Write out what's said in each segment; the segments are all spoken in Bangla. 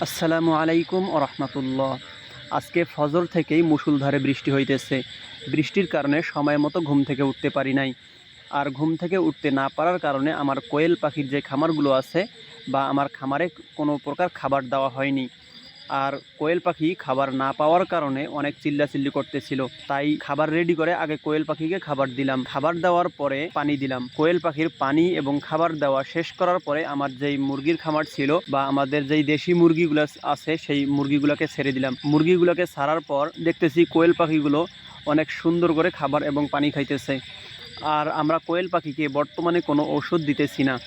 আসসালামু আলাইকুম ও আজকে ফজর থেকেই মুসুলধারে বৃষ্টি হইতেছে। বৃষ্টির কারণে সময় মতো ঘুম থেকে উঠতে পারি নাই। আর ঘুম থেকে উঠতে না পারার কারণে আমার কোয়েল পাখির যে খামারগুলো আছে বা আমার খামারে কোনো প্রকার খাবার দেওয়া হয়নি। আর কোয়েল পাখি খাবার না পাওয়ার কারণে অনেক চিল্লাচিল্লি করতেছিল। তাই খাবার রেডি করে আগে কোয়েল পাখিকে খাবার দিলাম। খাবার দেওয়ার পরে পানি দিলাম। কোয়েল পাখির পানি এবং খাবার দেওয়া শেষ করার পরে আমার যেই মুরগির খামার ছিল বা আমাদের যেই দেশি মুরগিগুলো আছে, সেই মুরগিগুলোকে ছেড়ে দিলাম। মুরগিগুলোকে ছাড়ার পর দেখতেছি কোয়েল পাখিগুলো অনেক সুন্দর করে খাবার এবং পানি খাইতেছে। আর আমরা কোয়েল পাখিকে বর্তমানে কোনো ওষুধ দিতেছি না।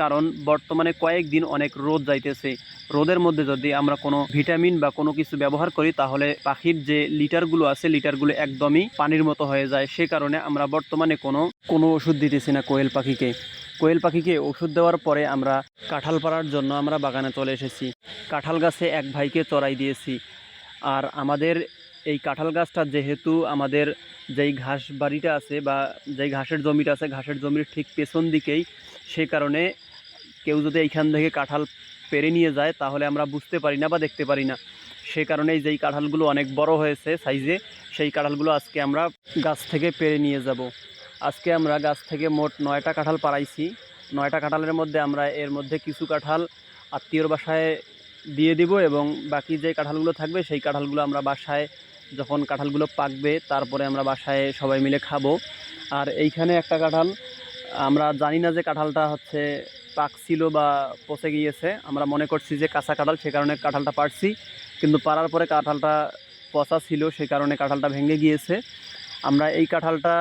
কারণ বর্তমানে কয়েকদিন অনেক রোদ যাইতেছে। রোদের মধ্যে যদি আমরা কোনো ভিটামিন বা কোনো কিছু ব্যবহার করি, তাহলে পাখির যে লিটারগুলো আছে, লিটারগুলো একদমই পানির মতো হয়ে যায়। সে কারণে আমরা বর্তমানে কোনো কোনো ওষুধ দিতেছি না কোয়েল পাখিকে। কোয়েল পাখিকে ওষুধ দেওয়ার পরে আমরা কাঁঠাল পাড়ার জন্য আমরা বাগানে চলে এসেছি। কাঁঠাল গাছে এক ভাইকে চড়াই দিয়েছি। আর আমাদের এই কাঁঠাল গাছটা যেহেতু আমাদের যেই ঘাস বাড়িটা আছে বা যেই ঘাসের জমিটা আছে, ঘাসের জমির ঠিক পেছন দিকেই, সে কারণে কেউ যদি এইখান থেকে কাঁঠাল পেরে নিয়ে যায়, তাহলে আমরা বুঝতে পারি না বা দেখতে পারি না। সে কারণেই যেই কাঁঠালগুলো অনেক বড় হয়েছে সাইজে সেই কাঁঠালগুলো আজকে আমরা গাছ থেকে পেরে নিয়ে যাব। আজকে আমরা গাছ থেকে মোট নয়টা কাঁঠাল পাড়াইছি। নয়টা কাঁঠালের মধ্যে আমরা এর মধ্যে কিছু কাঁঠাল আত্মীয়র বাসায় দিয়ে দিব এবং বাকি যে কাঁঠালগুলো থাকবে, সেই কাঁঠালগুলো আমরা বাসায় যখন কাঁঠালগুলো পাকবে, তারপরে আমরা বাসায় সবাই মিলে খাব। আর এইখানে একটা কাঁঠাল, আমরা জানি না যে কাঁঠালটা হচ্ছে পাকছিল বা পচে গিয়েছে, আমরা মনে করছি যে কাঁচা কাঁঠাল, সে কারণে কাঁঠালটা পারছি। কিন্তু পারার পরে কাঁঠালটা পচা ছিল সেই কারণে কাঁঠালটা ভেঙে গিয়েছে। আমরা এই কাঁঠালটা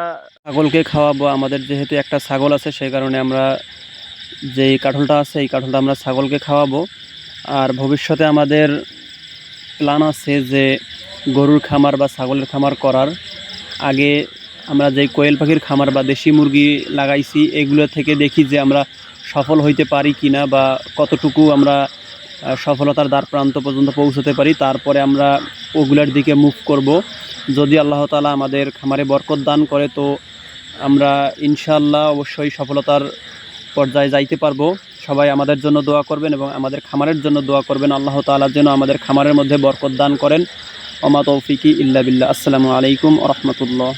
ছাগলকে খাওয়াবো, আমাদের যেহেতু একটা ছাগল আছে সেই কারণে আমরা যে কাঁঠালটা আছে, এই কাঁঠালটা আমরা ছাগলকে খাওয়াবো। আর ভবিষ্যতে আমাদের প্ল্যান আছে যে গরুর খামার বা ছাগলের খামার করার। আগে আমরা যে কোয়েল পাখির খামার বা দেশি মুরগি লাগাইছি, এগুলো থেকে দেখি যে আমরা সফল হইতে পারি কি না বা কতটুকু আমরা সফলতার দ্বার প্রান্ত পর্যন্ত পৌঁছতে পারি, তারপরে আমরা ওগুলোর দিকে মুভ করব। যদি আল্লাহ তালা আমাদের খামারে বরকত দান করে, তো আমরা ইনশাল্লাহ অবশ্যই সফলতার পর্যায়ে যাইতে পারব। সবাই আমাদের জন্য দোয়া করবেন এবং আমাদের খামারের জন্য দোয়া করবেন। আল্লাহ তাআলা যেন আমাদের খামারের মধ্যে বরকত দান করেন। ওমা তৌফিকি ইল্লা বিল্লাহ। আসসালামু আলাইকুম রহমতুল্লাহ।